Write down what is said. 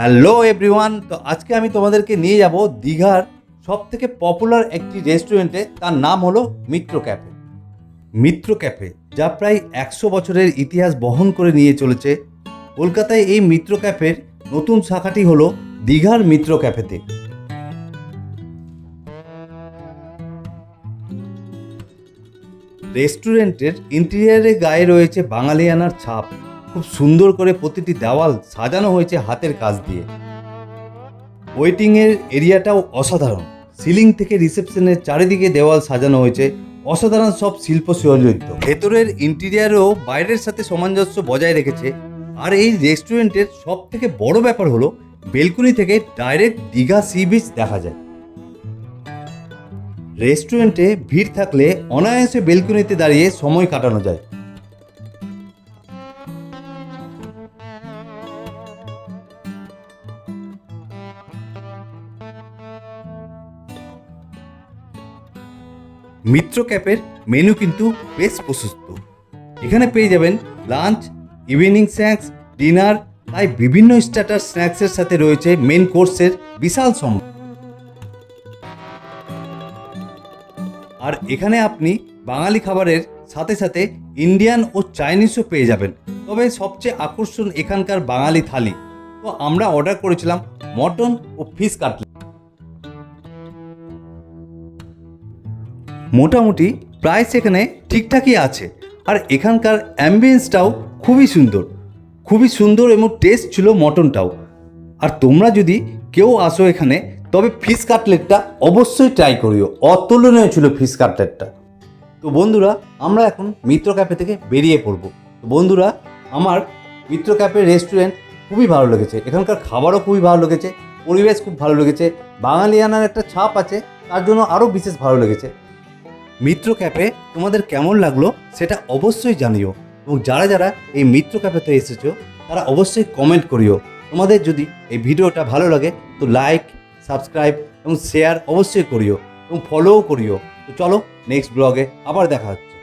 Hello everyone তো আজকে আমি তোমাদেরকে নিয়ে যাব দীঘার সব থেকে পপুলার একটি রেস্টুরেন্টে তার নাম হলো মিত্র ক্যাফে। মিত্র ক্যাফে, যা প্রায় একশো বছরের ইতিহাস বহন করে নিয়ে চলেছে। কলকাতায় এই মিত্র ক্যাফের নতুন শাখাটি হলো দীঘার মিত্র ক্যাফেতে। রেস্টুরেন্টের ইন্টেরিয়ারের গায়ে রয়েছে বাঙালিয়ানার ছাপ। খুব সুন্দর করে প্রতিটি দেওয়াল সাজানো হয়েছে হাতের কাজ দিয়ে। ওয়েটিংয়ের এরিয়াটাও অসাধারণ। সিলিং থেকে রিসেপশনের চারিদিকে দেওয়াল সাজানো হয়েছে। অসাধারণ সব শিল্প সৌন্দর্য ভেতরের ইন্টেরিয়ারও বাইরের সাথে সামঞ্জস্য বজায় রেখেছে। আর এই রেস্টুরেন্টের সব থেকে বড় ব্যাপার হলো বেলকুনি থেকে ডাইরেক্ট দীঘা সি বিচ দেখা যায়। রেস্টুরেন্টে ভিড় থাকলে অনায়াসে বেলকুনিতে দাঁড়িয়ে সময় কাটানো যায়। মিত্র ক্যাপের মেনু কিন্তু বেশ প্রশস্ত। এখানে পেয়ে যাবেন লাঞ্চ, ইভিনিং স্ন্যাক্স, ডিনার, তাই বিভিন্ন স্টার্টার স্ন্যাক্সের সাথে রয়েছে মেন কোর্সের বিশাল সম্ভার। আর এখানে আপনি বাঙালি খাবারের সাথে সাথে ইন্ডিয়ান ও চাইনিজও পেয়ে যাবেন। তবে সবচেয়ে আকর্ষণ এখানকার বাঙালি থালি। তো আমরা অর্ডার করেছিলাম মটন ও ফিশ কাটলেট। মোটামুটি প্রাইস এখানে ঠিকঠাকই আছে। আর এখানকার অ্যাম্বিয়েন্সটাও খুবই সুন্দর। খুবই সুন্দর এবং টেস্ট ছিল মটনটাও আর তোমরা যদি কেউ আসো এখানে, তবে ফিশ কাটলেটটা অবশ্যই ট্রাই করিও। অতুলনীয় ছিল ফিশ কাটলেটটা তো বন্ধুরা, আমরা এখন মিত্র ক্যাফে থেকে বেরিয়ে পড়ব। তো বন্ধুরা, আমার মিত্র ক্যাফের রেস্টুরেন্ট খুবই ভালো লেগেছে। এখানকার খাবারও খুবই ভালো লেগেছে। পরিবেশ খুব ভালো লেগেছে। বাঙালিয়ানার একটা ছাপ আছে, তার জন্য আরও বিশেষ ভালো লেগেছে। মিত্র ক্যাফে তোমাদের কেমন লাগল সেটা অবশ্যই জানিও। এবং যারা যারা এই মিত্র ক্যাফেতে এসেছ, তারা অবশ্যই কমেন্ট করিও। তোমাদের যদি এই ভিডিওটা ভালো লাগে, তো লাইক সাবস্ক্রাইব এবং শেয়ার অবশ্যই করিও এবং ফলোও করিও। তো চলো নেক্সট ব্লগে আবার দেখা হচ্ছে।